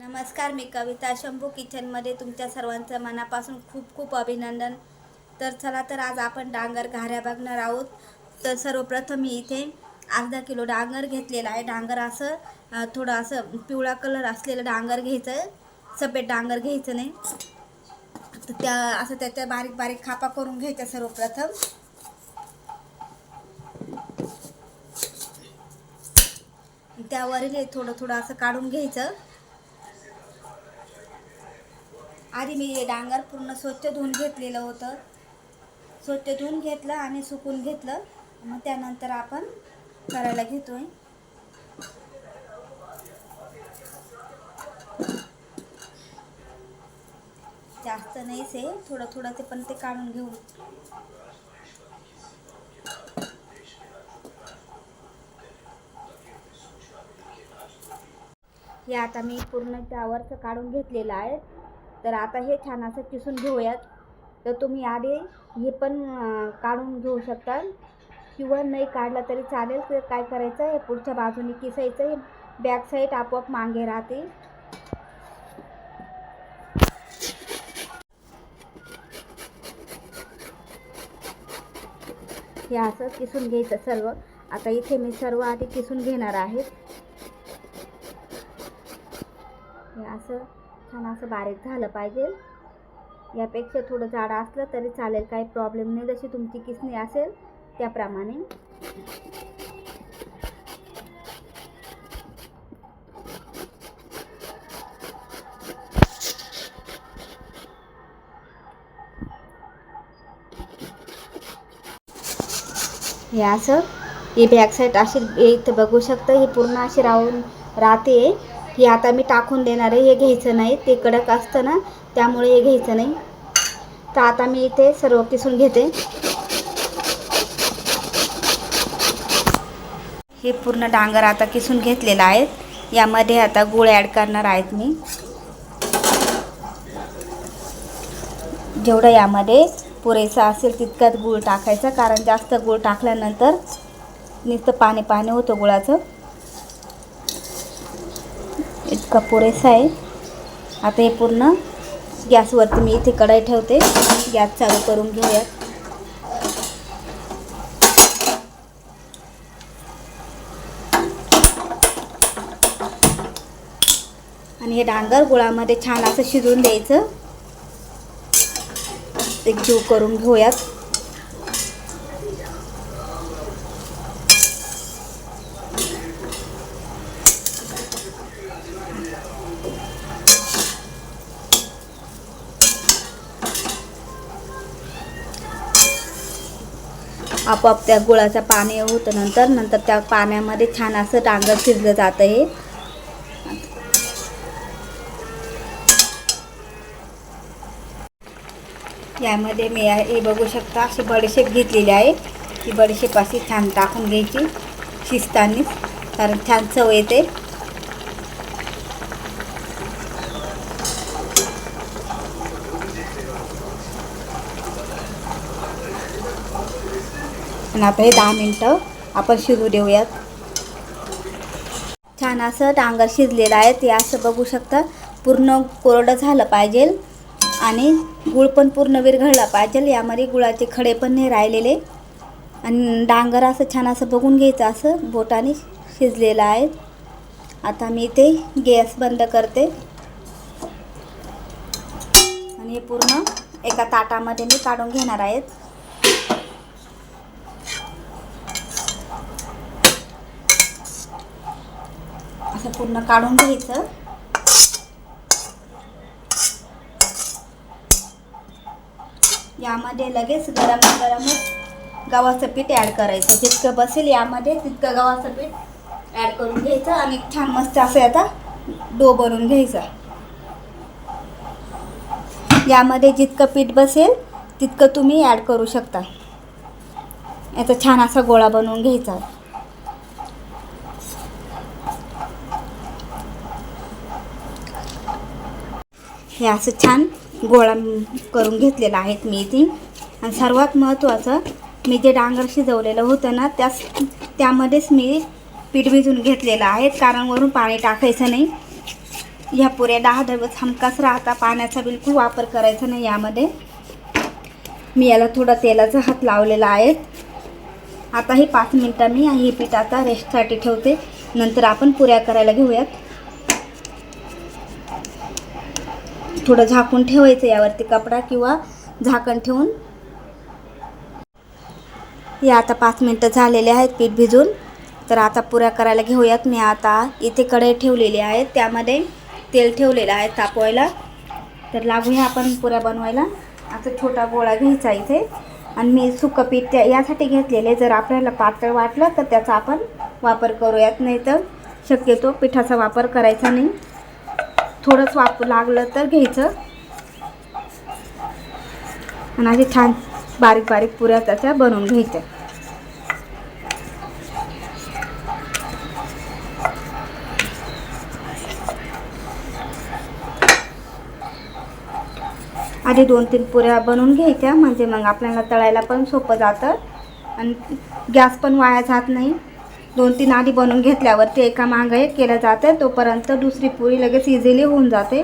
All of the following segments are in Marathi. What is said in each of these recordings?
नमस्कार मी कविता शंभू. किचनमध्ये तुमच्या सर्वांचं मनापासून खूप खूप अभिनंदन. तर चला तर आज आपण डांगर घाऱ्या बघणार आहोत. तर सर्वप्रथम मी इथे अर्धा किलो डांगर घेतलेला आहे. डांगर असं थोडं असं पिवळा कलर असलेलं डांगर घ्यायचं सफेद डांगर घ्यायचं नाही. तर त्या असं त्याच्या बारीक बारीक खापा करून घ्यायच्या सर्वप्रथम. त्यावरील थोडं थोडं असं काढून घ्यायचं. आधी मी हे डांगर पूर्ण स्वच्छ धुवून घेतलेलं होतं. स्वच्छ धुवून घेतलं आणि सुकून घेतलं. मग त्यानंतर आपण करायला घेतो आहे जास्त नाहीच आहे. थोडं थोडं ते पण ते काढून घेऊ. हे आता मी पूर्ण त्यावरचं काढून घेतलेलं आहे. तर आता हे छान असं किसून घेऊयात. तर तुम्ही आधी हे पण काढून घेऊ शकता. किंवा नाही काढलं तरी चालेल. तर काय करायचं हे पुढच्या बाजूने किसायचं हे बॅक साईड आपोआप मागे राहते. हे असं किसून घ्यायचं सर्व. आता इथे मी सर्व आधी किसून घेणार आहे. हे असं छान असं बारीक झालं पाहिजे. यापेक्षा थोडं जाडं असलं तरी चालेल काही प्रॉब्लेम नाही. जशी तुमची किसणी असेल त्याप्रमाणे. हे असं ही बॅक साईड अशी इथं बघू शकता ही पूर्ण अशी राहून राहते. हे आता मी टाकून देणार आहे. हे घ्यायचं नाही. ते कडक असतं ना त्यामुळे हे घ्यायचं नाही. तर आता मी इथे सर्व किसून घेते. हे पूर्ण डांगर आता किसून घेतलेलं आहे. यामध्ये आता गुळ ॲड करणार आहेत मी. जेवढं यामध्ये पुरेसा असेल तितकाच गूळ टाकायचा. कारण जास्त गूळ टाकल्यानंतर नुसतं पाणी पाणी होतं गुळाचं. इतका पुरेसा आहे. आता हे पूर्ण गॅसवरती मी इथे कढाई ठेवते. गॅस चालू करून घेऊयात. आणि हे डांगर गुळामध्ये छान असं शिजवून द्यायचं. एक जीव करून घेऊयात. आपोआप त्या गुळाचं पाणी होतं नंतर नंतर त्या पाण्यामध्ये छान असं डांगर शिजलं जातं हे. यामध्ये मी हे बघू शकता अशी बडीशेप घेतलेली आहे. ती बडीशेप अशी छान टाकून घ्यायची शिजतानीच कारण छान चव येते. आणि आता हे दहा मिनटं आपण शिजू देऊयात. छान असं डांगर शिजलेलं आहे ते असं बघू शकता. पूर्ण कोरडं झालं पाहिजे आणि गुळ पण पूर्ण विरघळला पाहिजे यामध्ये गुळाचे खडे पण नाही राहिलेले. आणि डांगर असं छान असं बघून घ्यायचं असं बोटाने शिजलेलं आहे. आता मी इथे गॅस बंद करते. आणि हे पूर्ण एका ताटामध्ये मी काढून घेणार आहेत. असं पूर्ण काढून घ्यायचं. यामध्ये लगेच गरम गरमच गव्हाचं पीठ ॲड करायचं. जितकं बसेल यामध्ये तितकं गव्हाचं पीठ ॲड करून घ्यायचं आणि छान मस्त असं आता डो बनवून घ्यायचा. यामध्ये जितकं पीठ बसेल तितकं तुम्ही ॲड करू शकता. याचा छान असा गोळा बनवून घ्यायचा. हे असं छान गोळा करून घेतलेला आहेत मी इथे. आणि सर्वात महत्त्वाचं मी जे डांगर शिजवलेलं होतं ना त्यास त्यामध्येच मी पीठ भिजून घेतलेलं आहे. कारण वरून पाणी टाकायचं नाही. ह्या पुऱ्या दहा दिवस हमकाच राहता पाण्याचा बिलकुल वापर करायचा नाही यामध्ये. मी याला थोडा तेलाचा हात लावलेला आहे. आता हे पाच मिनटं मी हे पीठ आता रेस्टसाठी ठेवते. नंतर आपण पुऱ्या करायला घेऊयात. थोडं झाकून ठेवायचं यावरती कपडा किंवा झाकण ठेवून. या आता पाच मिनटं झालेले आहेत पीठ भिजून. तर आता पुऱ्या करायला घेऊयात. मी आता इथे कढई ठेवलेली आहे. त्यामध्ये तेल ठेवलेलं आहे तापवायला. तर लागूया आपण पुऱ्या बनवायला. आता छोटा गोळा घ्यायचा इथे. आणि मी सुकं पीठ त्या यासाठी घेतलेले. जर आपल्याला पातळ वाटलं तर त्याचा आपण वापर करूयात. नाही तर शक्यतो पिठाचा वापर करायचा नाही. थोडंच वापर लागलं तर घ्यायचं. आणि असे छान बारीक बारीक पुऱ्या त्याच्या बनवून घ्यायच्या. आधी दोन तीन पुऱ्या बनवून घ्यायच्या. म्हणजे मग आपल्याला तळायला पण सोपं जातं. आणि गॅस पण वाया जात नाही. दोन तीन आधी बनवून घेतल्यावर ते एका मागं एक केलं जातं. तोपर्यंत दुसरी पुरी लगेच इझिली होऊन जाते.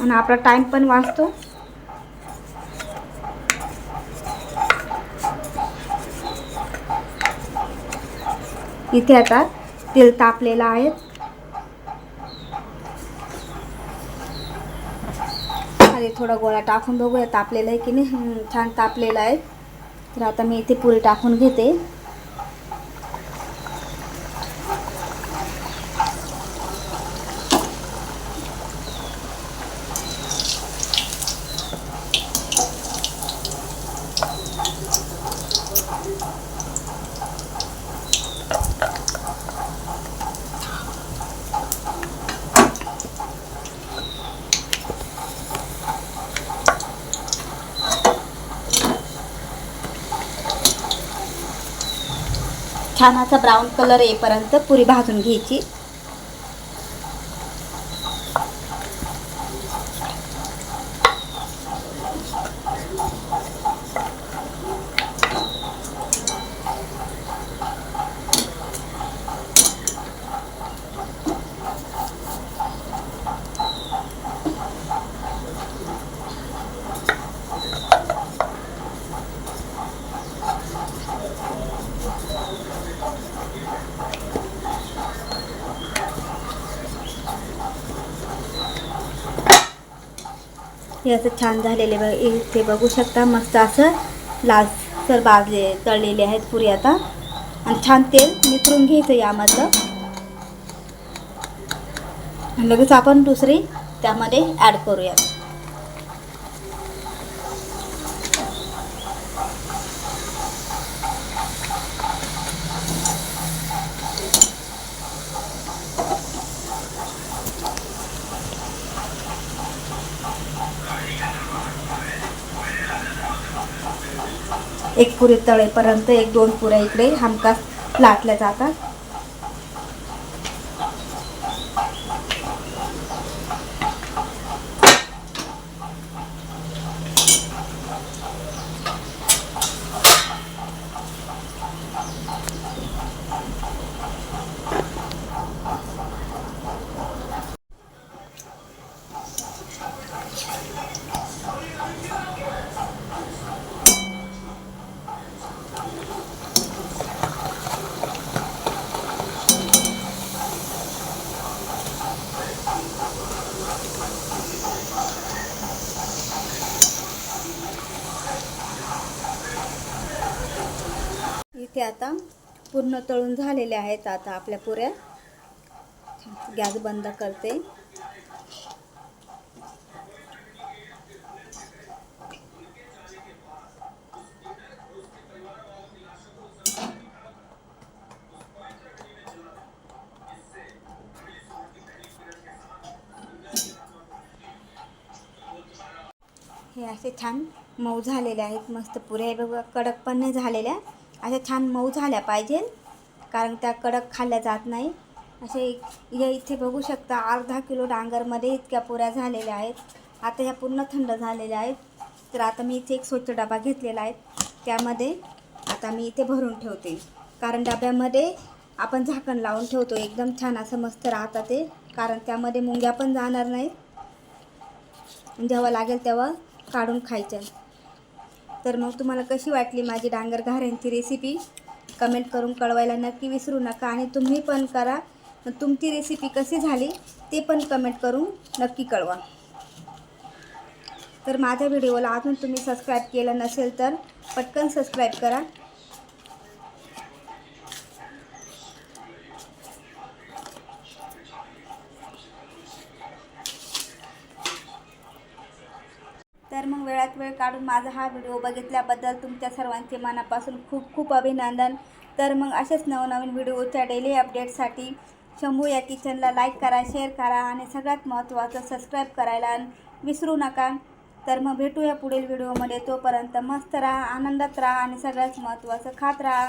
आणि आपला टाईम पण वाचतो. इथे आता तेल तापलेलं आहे. खाली थोडा गोळा टाकून बघूया तापलेलं आहे की नाही. छान तापलेलं आहे. तर आता मी इथे पुरी टाकून घेते. छान असा ब्राऊन कलर येईपर्यंत पुरी भाजून घ्यायची. हे असं छान झालेले बघ इथे बघू शकता मस्त असं लालसर भाजले तळलेले आहेत पुरी आता. आणि छान तेल निथरून घ्यायचं यामधलं. आणि लगेच आपण दुसरी त्यामध्ये ॲड करूयात. एक पुरी तळेपर्यंत एक दोन पुऱ्या इकडे हमखास लाटल्या जातात. ते आता पूर्ण तळून झालेले आहेत. आता आपल्या पुऱ्या गॅस बंद करते. हे असे छान मऊ झालेले आहेत. मस्त पुऱ्या बघा. कडक पण नाही झालेल्या. अशा छान मऊ झाल्या पाहिजे कारण त्या कडक खाल्ल्या जात नाही. असे या इथे बघू शकता अर्धा किलो डांगरमध्ये इतक्या पुऱ्या झालेल्या आहेत. आता ह्या पूर्ण थंड झालेल्या आहेत. तर आता मी इथे एक स्वच्छ डबा घेतलेला आहे. त्यामध्ये आता मी इथे भरून ठेवते. कारण डब्यामध्ये आपण झाकण लावून ठेवतो. एकदम छान असं मस्त राहतं ते. कारण त्यामध्ये मुंग्या पण जाणार नाहीत. जेव्हा लागेल तेव्हा काढून खायच्या. तर मग तुम्हाला कशी वाटली माझी डांगर घाऱ्यांची रेसिपी कमेंट करून कळवायला नक्की विसरू नका आणि तुम्ही पण करा. तुमची रेसिपी कशी झाली ते पण कमेंट करून नक्की कळवा. तर माझ्या व्हिडिओला अजून तुम्ही सबस्क्राईब केलं नसेल तर पटकन सबस्क्राईब करा. तर मग वेळात वेळ काढून माझा हा व्हिडिओ बघितल्याबद्दल तुमच्या सर्वांचे मनापासून खूप खूप अभिनंदन. तर मग असेच नवनवीन व्हिडिओच्या डेली अपडेटसाठी शंभू या किचनला लाईक करा शेअर करा आणि सगळ्यात महत्त्वाचं सबस्क्राईब करायला विसरू नका. तर मग भेटूया पुढील व्हिडिओमध्ये. तोपर्यंत मस्त राहा आनंदात राहा आणि सगळ्यात महत्त्वाचं खात राहा.